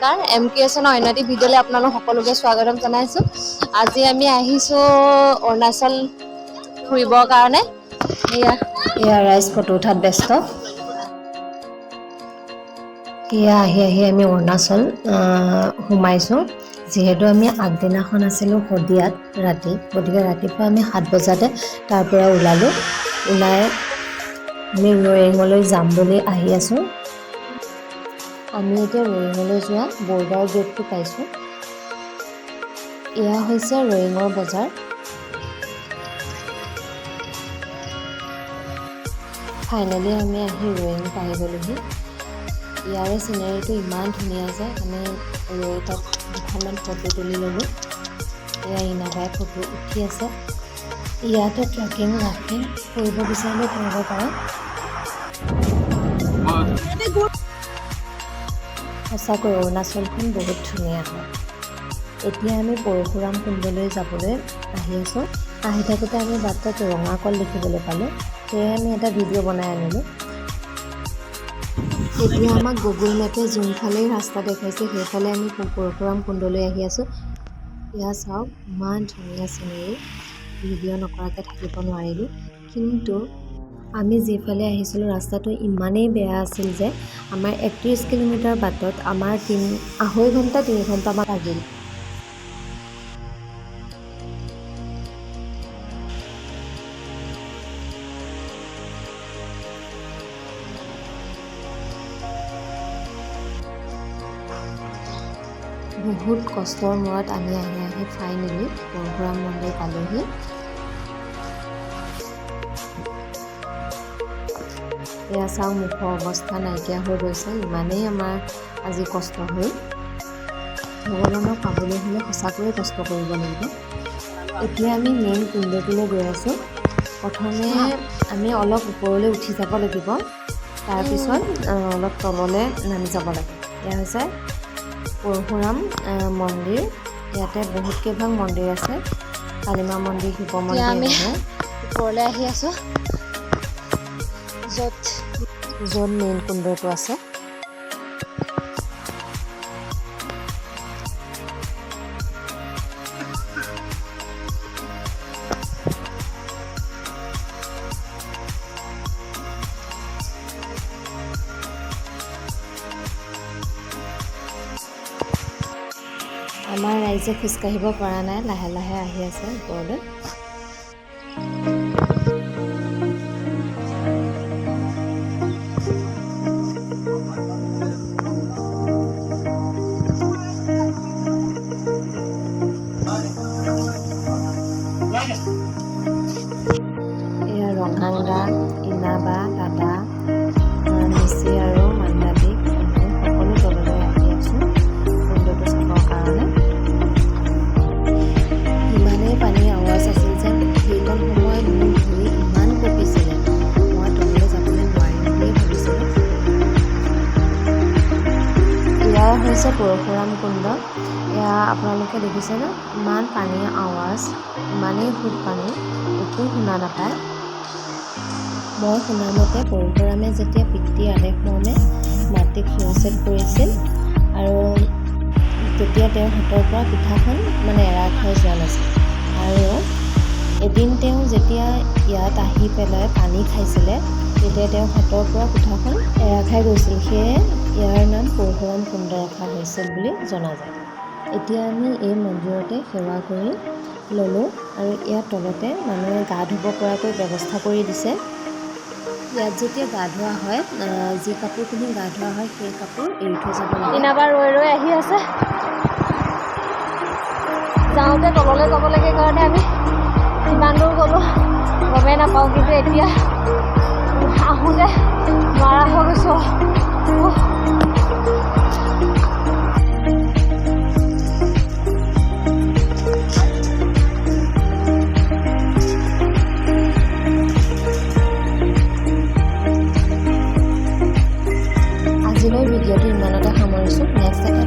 নমস্কাৰ M K এছৰ অন্য এটি ভিডিঅ'লৈ আপোনালোক সকলোকে স্বাগতম জনাইছোঁ। আজি আমি আহিছোঁ অৰুণাচল ফুৰিবৰ কাৰণে। এয়া ৰাইজ ফটো উঠাত ব্যস্ত। এয়া আহি আহি আমি অৰুণাচল সোমাইছোঁ। যিহেতু আমি আগদিনাখন আছিলোঁ শদিয়াত ৰাতি। গতিকে ৰাতিপুৱা আমি সাত বজাতে তাৰ পৰা ওলালোঁ। ওলাই আমি ৰয়িঙলৈ যাম বুলি আহি আছোঁ। আমি এতিয়া ৰয়িঙলৈ যোৱা বৰ্ডাৰ গেটটো পাইছোঁ। এয়া হৈছে ৰয়িঙৰ বজাৰ। ফাইনেলি আমি আহি ৰয়িং পাই গ'লোহি ইয়াৰে চিনেৰীটো ইমান ধুনীয়া যে আমি ৰৈ তাত দুখনমান ফটো তুলি ল'লোঁ। এয়া ইনাবাই ফটো উঠি আছে। ইয়াতে ট্ৰেকিং ৰাফটিং কৰিব বিচাৰিলে কৰিব পাৰে। সঁচাকৈ অৰুণাচলখন বহুত ধুনীয়া হয়। এতিয়া আমি পৰশুৰাম কুণ্ডলৈ যাবলৈ আহি আছোঁ। আহি থাকোঁতে আমি বাটত ৰঙাকল দেখিবলৈ পালোঁ। সেয়ে আমি এটা ভিডিঅ' বনাই আনিলোঁ। এতিয়া আমাক গুগল মেপে যোনফালেই ৰাস্তা দেখাইছে, সেইফালে আমি পৰশুৰাম কুণ্ডলৈ আহি আছোঁ। এয়া চাওক, ইমান ধুনীয়া চিনেৰী। ভিডিঅ' নকৰাকৈ থাকিব নোৱাৰিলোঁ। কিন্তু আমি যিফালে আহিছিলোঁ ৰাস্তাটো ইমানেই বেয়া আছিল যে আমাৰ একত্ৰিছ কিলোমিটাৰ বাটত আমাৰ তিনি আঢ়ৈ ঘণ্টা তিনি ঘণ্টামান লাগিল। বহুত কষ্টৰ মূৰত আমি আহি আহি ফাইনেলি পৰশুৰাম মন্দিৰ পালোহি। এয়া চাওঁ মুখৰ অৱস্থা নাইকিয়া হৈ গৈছে। ইমানেই আমাৰ আজি কষ্ট হ'ল। ভগৱানক পাবলৈ হ'লে সঁচাকৈয়ে কষ্ট কৰিব লাগিব। এতিয়া আমি মেইন কুণ্ডটোলৈ গৈ আছোঁ। প্ৰথমে আমি অলপ ওপৰলৈ উঠি যাব লাগিব। তাৰপিছত অলপ তললৈ নামি যাব লাগে। এয়া হৈছে পৰশুৰাম মন্দিৰ। ইয়াতে বহুত কেইভাগ মন্দিৰ আছে। কালিমা মন্দিৰ শিৱ মন্দিৰ আমি- ওপৰলৈ আহি আছোঁ। য'ত য'ত মেইন কুণ্ডটো আছে? আমাৰ ৰাইজে খোজকাঢ়িব পৰা নাই লাহে লাহে আহি আছে ওপৰলৈ। এয়া ৰঙাংগা ইনাবা দাদা মিচি আৰু আমি সকলো তললৈ আহি আছোঁ। কুণ্ডটো চাবৰ কাৰণে। ইমানেই পানীৰ আৱাজ আছিল যে সেইকণ সময়ত মোৰ ভৰি ইমান কঁপিছিলে। মই তললৈ যাবলৈ নোৱাৰিম বুলিয়েই ভাবিছিলোঁ। এয়াই হৈছে পৰশুৰাম কুণ্ড। এয়া আপোনালোকে দেখিছেনে? ইমান পানীৰ আৱাজ ইমানেই সুত পানী একো শুনা নাপায়। মই শুনামতে পৰশুৰামে যেতিয়া পিতৃ আদেশ মৰ্মে মাতৃক শিৰচ্ছেদ কৰিছিল আৰু তেতিয়া তেওঁৰ হাতৰ পৰা পিঠাখন মানে এৰা খাই যোৱা নাছিল। আৰু এদিন তেওঁ যেতিয়া ইয়াত আহি পেলাই পানী খাইছিলে তেতিয়া তেওঁৰ হাতৰ পৰা পিঠাখন এৰা খাই গৈছিল। সেয়ে ইয়াৰ নাম পৰশুৰাম কুণ্ড ৰখা হৈছিল বুলি জনা যায়। এতিয়া আমি এই মন্দিৰতে সেৱা কৰি ল'লোঁ আৰু ইয়াৰ তলতে মানুহে গা ধুব পৰাকৈ ব্যৱস্থা কৰি দিছে। ইয়াত যেতিয়া গা ধোৱা হয় যি কাপোৰ পিন্ধি গা ধোৱা হয় সেই কাপোৰ এৰি থৈ যাব লাগে। ইনাবা ৰৈ ৰৈ আহি আছে। যাওঁতে তললৈ যাব লাগে কাৰণে আমি কিমান দূৰ গ'লোঁ গমেই নাপাওঁ কিন্তু এতিয়া আহোঁতে নোৱাৰা হৈ গৈছোঁ। ভিডিঅ'টো ইমানতে সামৰিছোঁ নেক্সট